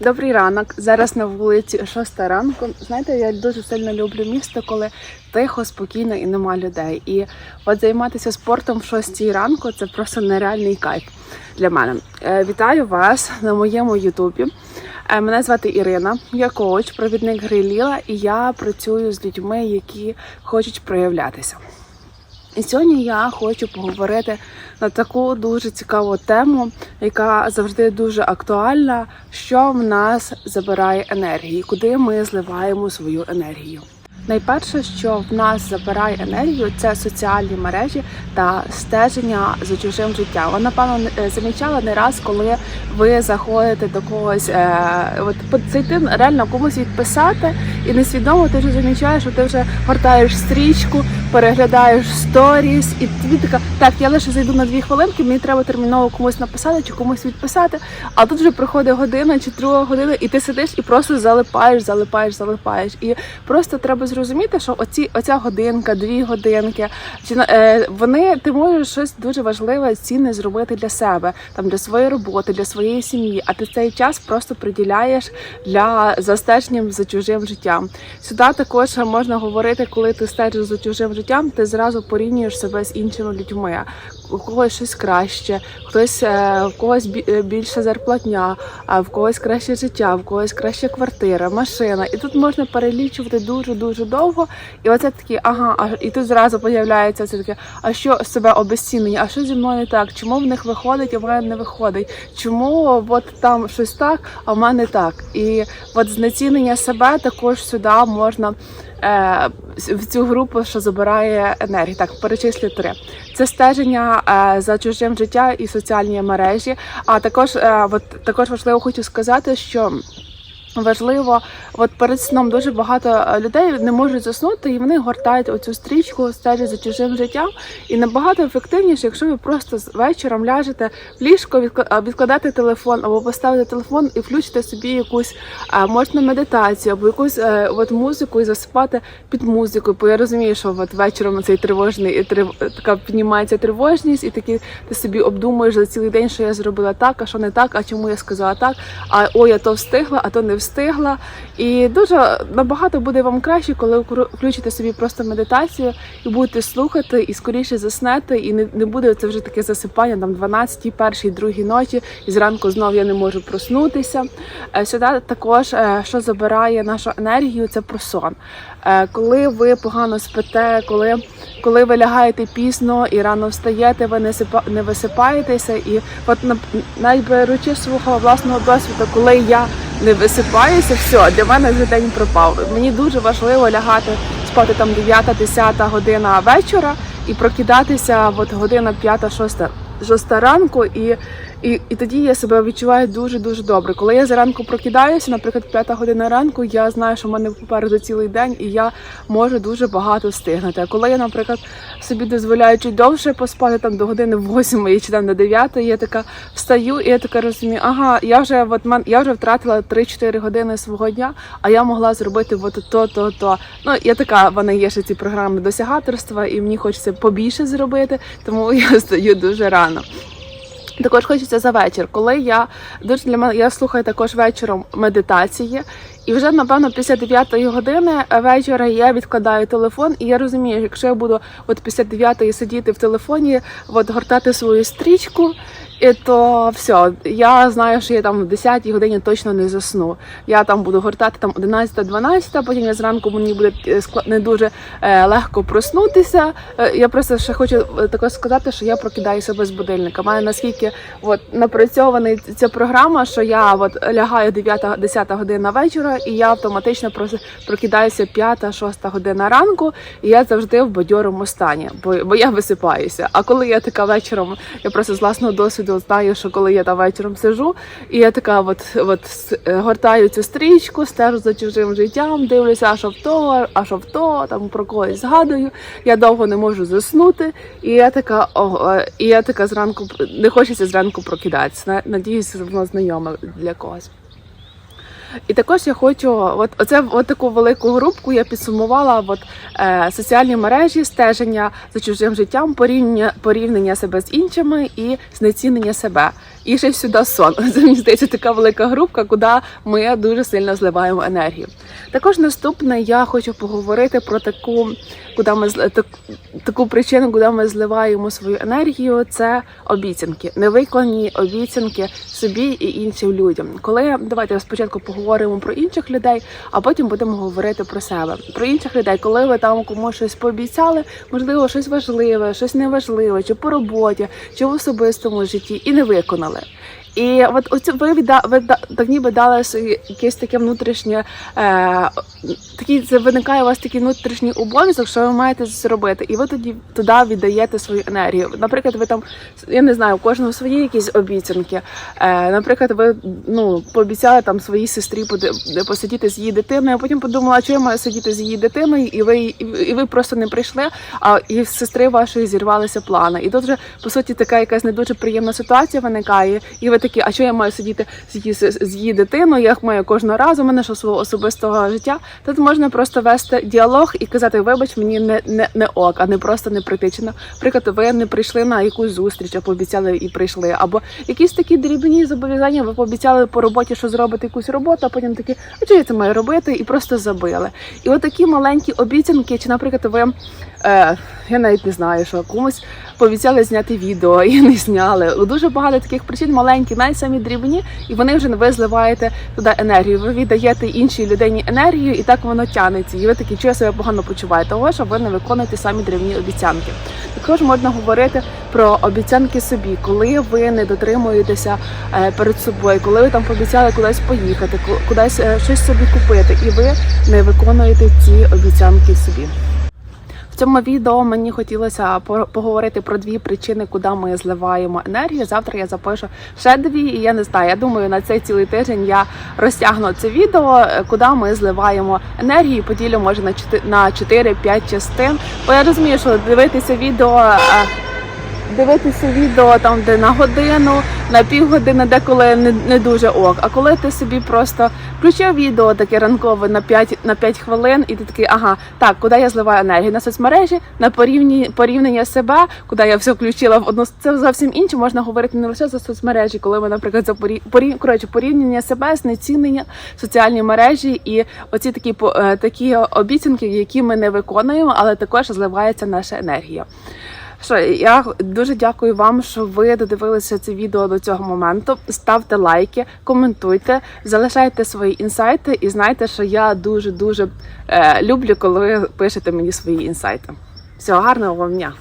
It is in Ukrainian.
Добрий ранок. Зараз на вулиці 6 ранку. Знаєте, я дуже сильно люблю місто, коли тихо, спокійно і нема людей. І от займатися спортом в 6 ранку це просто нереальний кайф для мене. Е, Вітаю вас на моєму Ютубі. Е, Мене звати Ірина, я коуч, провідник Гриліла, і я працюю з людьми, які хочуть проявлятися. І сьогодні я хочу поговорити на таку дуже цікаву тему, яка завжди дуже актуальна, що в нас забирає енергію, куди ми зливаємо свою енергію. Найперше, що в нас забирає енергію, це соціальні мережі та стеження за чужим життям. Ви, напевно, е, не раз, коли ви заходите до когось, е, от зайти реально комусь відписати, і несвідомо ти вже замічаєш, що ти вже гортаєш стрічку, переглядаєш сторіс, і тобі така, так, я лише зайду на дві хвилинки, мені треба терміново комусь написати чи комусь відписати. А тут вже проходить година чи друга година, і ти сидиш і просто залипаєш, залипаєш, залипаєш. І просто треба зрозуміти, що оці оця годинка, дві годинки, чи е, вони ти можеш щось дуже важливе, цінне зробити для себе, там для своєї роботи, для своєї сім'ї. А ти цей час просто приділяєш для за стеженням за чужим життям. Сюди також можна говорити, коли ти стежиш за чужим життям, ти зразу порівнюєш себе з іншими людьми. У когось щось краще, хтось е, в когось е, більша зарплатня, а в когось краще життя, в когось краща квартира, машина. І тут можна перелічувати дуже дуже довго. І оце такі, ага, а і тут зразу появляється це таке, а що себе обезцінення, а що зі мною так? Чому в них виходить, а в мене не виходить? Чому от там щось так, а в мене так? І от знецінення себе також сюди можна. Е, В цю групу, що забирає енергію, так перечислю три. Це стеження е, за чужим життя і соціальні мережі. А також е, от також важливо хочу сказати, що важливо, от перед сном дуже багато е, людей не можуть заснути, і вони гортають оцю стрічку, стежать за чужим життям. І набагато ефективніше, якщо ви просто вечором ляжете в ліжко, відкла- а, телефон або поставите телефон і включите собі якусь можна медитацію або якусь е, от музику і засипати під музику. Бо я розумію, що от вечором цей тривожний і трив... така піднімається тривожність, і такі ти собі обдумуєш за цілий день, що я зробила так, а що не так, а чому я сказала так. А о, я то встигла, а то не встигла. І дуже набагато буде вам краще, коли включите собі просто медитацію і будете слухати, і скоріше заснете, і не, не буде це вже таке засипання там 12, першій, другій ночі, і зранку знов я не можу проснутися. Е, Сюди також, е, що забирає нашу енергію, це про сон. Е, Коли ви погано спите, коли, коли ви лягаєте пізно і рано встаєте, ви не, сипа, не висипаєтеся. І от навіть беручи свого власного досвіду, коли я не висипаюся, все, для мене вже день пропав. Мені дуже важливо лягати спати там 9-10 година вечора і прокидатися от година 5-6 6 ранку, і, і, і тоді я себе відчуваю дуже дуже добре. Коли я зранку прокидаюся, наприклад, 5 година ранку, я знаю, що в мене попереду цілий день, і я можу дуже багато встигнути. А коли я, наприклад, собі дозволяю чуть довше поспати там до години 8 чи там до 9, я така встаю, і я така розумію, ага, я вже от мен, я вже втратила 3-4 години свого дня, а я могла зробити от то, то, то. Ну я така, в мене є ще ці програми досягаторства, і мені хочеться побільше зробити, тому я встаю дуже рано. Також хочеться за вечір, коли я дуже для мене я слухаю також вечором медитації, і вже напевно після 9 години вечора я відкладаю телефон, і я розумію, якщо я буду от після 9 сидіти в телефоні, от гортати свою стрічку. І то все, я знаю, що я там в 10 годині точно не засну. Я там буду гортати там 11-12, потім я зранку мені буде е, не дуже е, легко проснутися. Е, я просто ще хочу також сказати, що я прокидаюся без будильника. У наскільки от напрацьований ця програма, що я от лягаю 9-10 година вечора, і я автоматично прокидаюся 5-6 година ранку, і я завжди в бадьорому стані, бо, бо я висипаюся. А коли я така вечором, я просто з власного досвіду знаю, що коли я там вечором сижу, і я така от, от е, гортаю цю стрічку, стежу за чужим життям, дивлюся, а що в то, а що в то, там про когось згадую. Я довго не можу заснути, і я така, о, і я така зранку не хочеться зранку прокидатися. Надіюсь, воно знайоме для когось. І також я хочу, от оце от таку велику групку я підсумувала. От е, соціальні мережі, стеження за чужим життям, порівняння, порівняння себе з іншими і знецінення себе. І ще сюди сон. Це мені здається така велика групка, куди ми дуже сильно зливаємо енергію. Також наступне я хочу поговорити про таку, куди ми так, таку причину, куди ми зливаємо свою енергію. Це обіцянки, невиконані обіцянки собі і іншим людям. Коли давайте спочатку поговоримо про інших людей, а потім будемо говорити про себе. Про інших людей, коли ви там комусь щось пообіцяли, можливо, щось важливе, щось неважливе, чи по роботі, чи в особистому житті, і не виконали. І от оцю ви відда, ви так ніби дали якесь таке внутрішнє е, такий це виникає у вас такий внутрішній обов'язок, що ви маєте зробити, і ви тоді туди віддаєте свою енергію. Наприклад, ви там я не знаю, у кожного свої якісь обіцянки. Е, наприклад, ви ну пообіцяли там своїй сестрі посидіти з її дитиною, а потім подумала, чого я маю сидіти з її дитиною, і ви і ви просто не прийшли. А і в сестри вашої зірвалися плани. І тут вже по суті така якась не дуже приємна ситуація виникає. І ви такі, а що я маю сидіти з її дитиною? Я маю кожного разу, у мене що свого особистого життя. Тут можна просто вести діалог і казати, вибач, мені не, не, не ок, а не просто не притичено. Наприклад, ви не прийшли на якусь зустріч, а пообіцяли і прийшли. Або якісь такі дрібні зобов'язання, ви пообіцяли по роботі, що зробите якусь роботу, а потім такі, а чого я це маю робити? І просто забили. І от такі маленькі обіцянки, чи, наприклад, ви е, я навіть не знаю, що комусь пообіцяли зняти відео і не зняли. Дуже багато таких причин маленькі, навіть самі дрібні, і вони вже ви зливаєте туди енергію. Ви віддаєте іншій людині енергію, і так воно тянеться. І ви такі чого себе погано почуваєте, того що ви не виконуєте самі дрібні обіцянки. Також можна говорити про обіцянки собі, коли ви не дотримуєтеся е, перед собою, коли ви там пообіцяли кудись поїхати, кудись е, щось собі купити, і ви не виконуєте ці обіцянки собі. Цьому відео мені хотілося по- поговорити про дві причини, куди ми зливаємо енергію. Завтра я запишу ще дві, і я не знаю. Я думаю, на цей цілий тиждень я розтягну це відео, е, куди ми зливаємо енергію. Поділю може на чотири на 4-5 частин. Бо я розумію, що дивитися відео. Дивитися відео там, де на годину, на півгодини, деколи не, не дуже ок. А коли ти собі просто включив відео таке ранкове на 5, на 5 хвилин, і ти такий, ага, так, куди я зливаю енергію? На соцмережі, на порівні, порівняння себе, куди я все включила в одну це зовсім інше. Можна говорити не лише за соцмережі, коли ми, наприклад, за порі, порі, коротше, порівняння себе, знецінення, соціальні мережі і оці такі е, такі обіцянки, які ми не виконуємо, але також зливається наша енергія. Що я дуже дякую вам, що ви додивилися це відео до цього моменту. Ставте лайки, коментуйте, залишайте свої інсайти, і знайте, що я дуже дуже люблю, коли ви пишете мені свої інсайти. Всього гарного вам дня!